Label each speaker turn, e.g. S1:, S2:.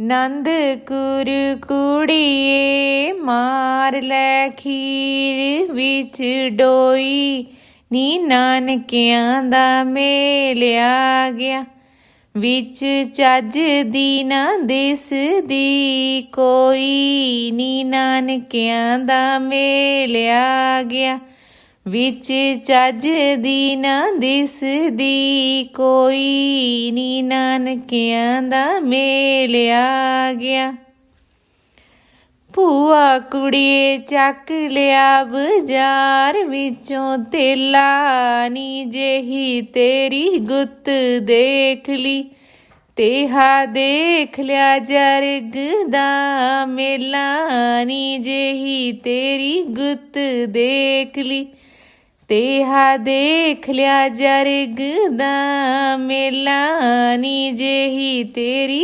S1: ਨੰਦ ਕੁਰ ਕੁੜੀਏ ਮਾਰ ਲੈ ਖੀਰ ਵਿੱਚ ਡੋਈ। ਨੀ ਨਾਨਕਿਆਂ ਦਾ ਮੇਲ ਗਿਆ। ਵਿੱਚ ਚੱਜ ਦੀ ਨਾ ਦਿਸਦੀ ਕੋਈ। ਨੀ ਨਾਨਕਿਆਂ ਦਾ ਮੇਲ ਗਿਆ। ਵਿੱਚ ਚੱਜ ਦੀ ਨਾ ਦਿਸਦੀ, ਕੋਈ ਨੀ ਨਾਨਕਿਆਂ ਦਾ ਮੇਲਿਆ ਗਿਆ। ਭੂਆ ਕੁੜੀਏ ਚੱਕ ਲਿਆ ਬਾਜ਼ਾਰ ਵਿੱਚੋਂ ਤੇਲਾ ਨੀ ਜਿਹੀ ਤੇਰੀ ਗੁੱਤ ਦੇਖ ਲਈ। ਤੇਹਾ ਦੇਖ ਲਿਆ ਜਰਗ ਦਾ ਮੇਲਾ ਨੀ ਜਿਹੀ ਤੇਰੀ ਗੁੱਤ ਦੇਖ ਲਈ। ਤੇਹਾ ਦੇਖ ਲਿਆ ਜਰਗ ਦਾ ਮੇਲਾ ਨੀ ਜਿਹੀ ਤੇਰੀ